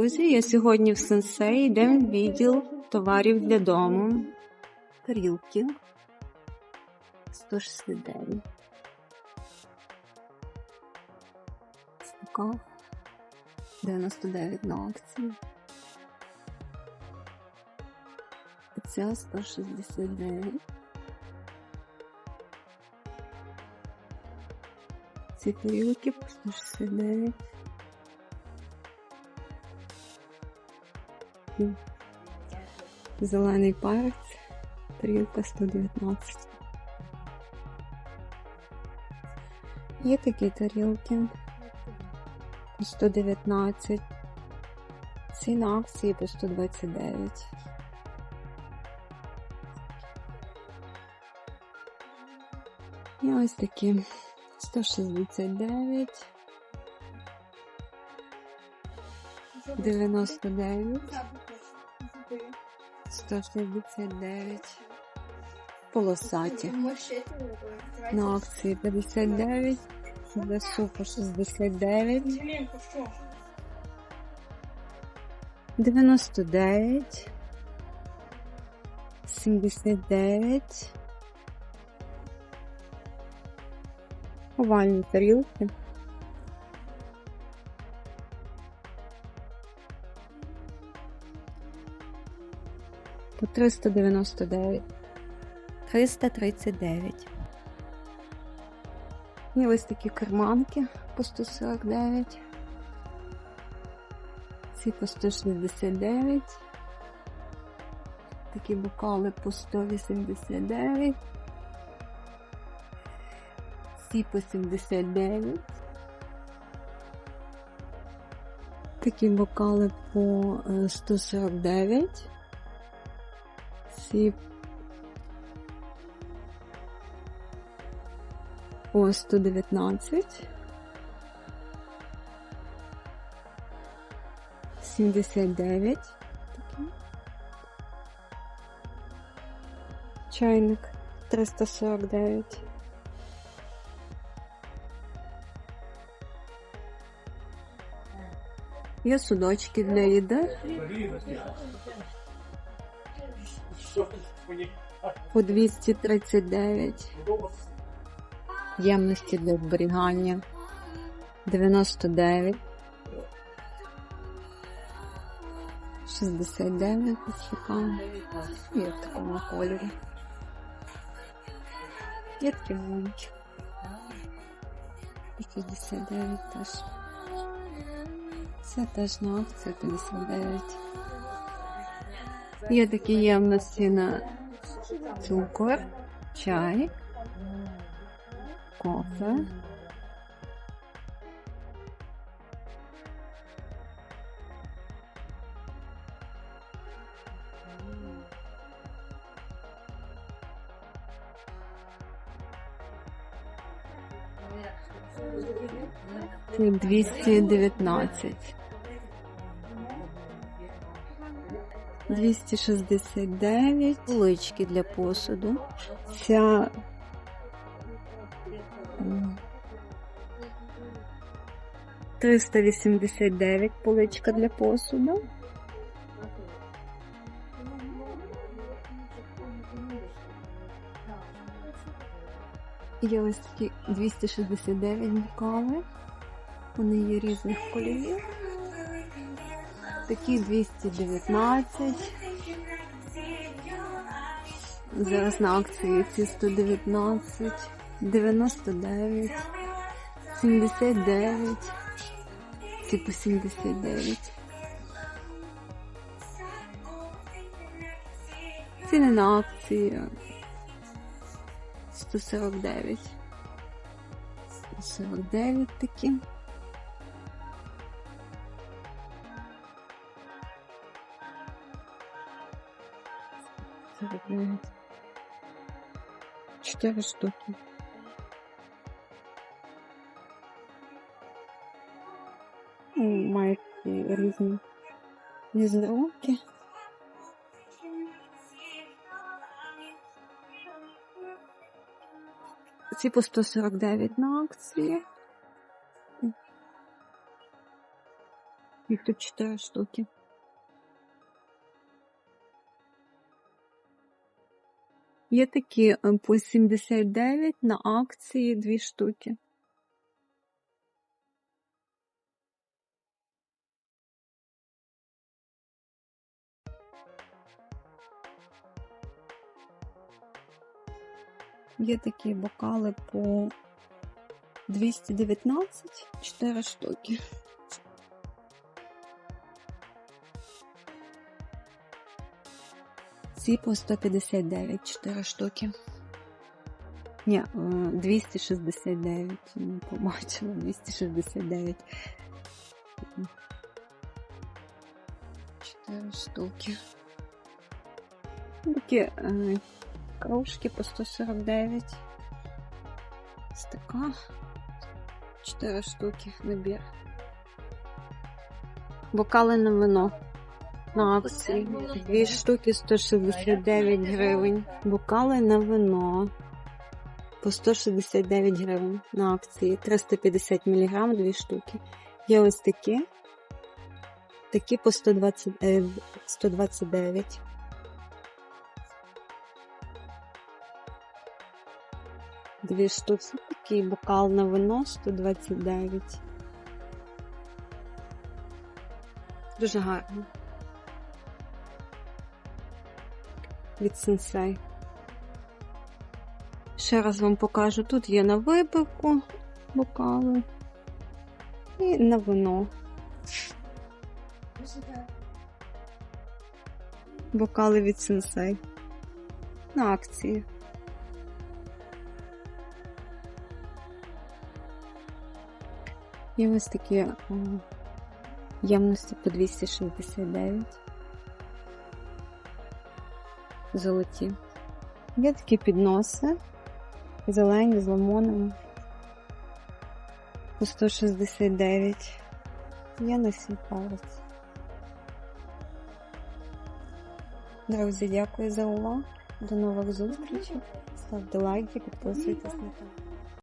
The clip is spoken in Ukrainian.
Друзі, я сьогодні в сенсей йдемо в відділ товарів для дому. Тарілки 169. Така 99 на акції. Ця 169. Ці тарілки по 169. М. Зелений перець, тарілка 119. Є такі тарілки по 119. Ці на акції по 129. І ось такі 169. 99. 169. Полосаті. На акції 59. Для супу 69. 99. 79. Овальні тарілки. По 399. 339. І ось такі карманки по 149. Ці по 169. Такі бокали по 189. Ці по 79. Такі бокали по е, 149. Ці по 119. 79. Такий. Чайник 349. Є судочки для їди по 239. Ємності для зберігання 99. 69 шукаємо. Є в такому кольорі. Є такі маленькі. 69 теж. Це теж на акції 59. Є такі ємності на цукор, чай, кофе. Це 219. 269. Полички для посуду. Ця м, 389 поличка для посуду. Є ось такі 269 бокали. Вони є різних кольорів. Такі 219. Зараз на акції ці 119, 99, 79, ці по 79. Ціни на акції 149. 149 такі. Сорок девять. Чотири штуки. М, Мають такі різні візерунки. Ці по 149 на акції. Їх тут 4 штуки. Є такі е, по 79 на акції 2 штуки. Є такі бокали по 219, 4 штуки. Ці по 159, 4 штуки. Ні, е, 269. Не побачила, 269. 4 штуки. Такі е, кружки по 149. Ось така. 4 штуки набір. Бокали на вино. На акції. Дві штуки 169 гривень. Бокали на вино. По 169 гривень на акції. 350 мг, дві штуки. Є ось такі. Такі по 120, е, 129. Дві штуки. Такий бокал на вино 129. Дуже гарно. Від сенсей. Ще раз вам покажу. Тут є на випивку бокали і на вино. Бокали від сенсей. На акції. Є ось такі о, ємності по 269. Золоті. Є такі підноси. Зелені з лимонами. По 169. Я на свій палець. Друзі, дякую за увагу. До нових зустрічей. Ставте лайки, підписуйтесь на канал.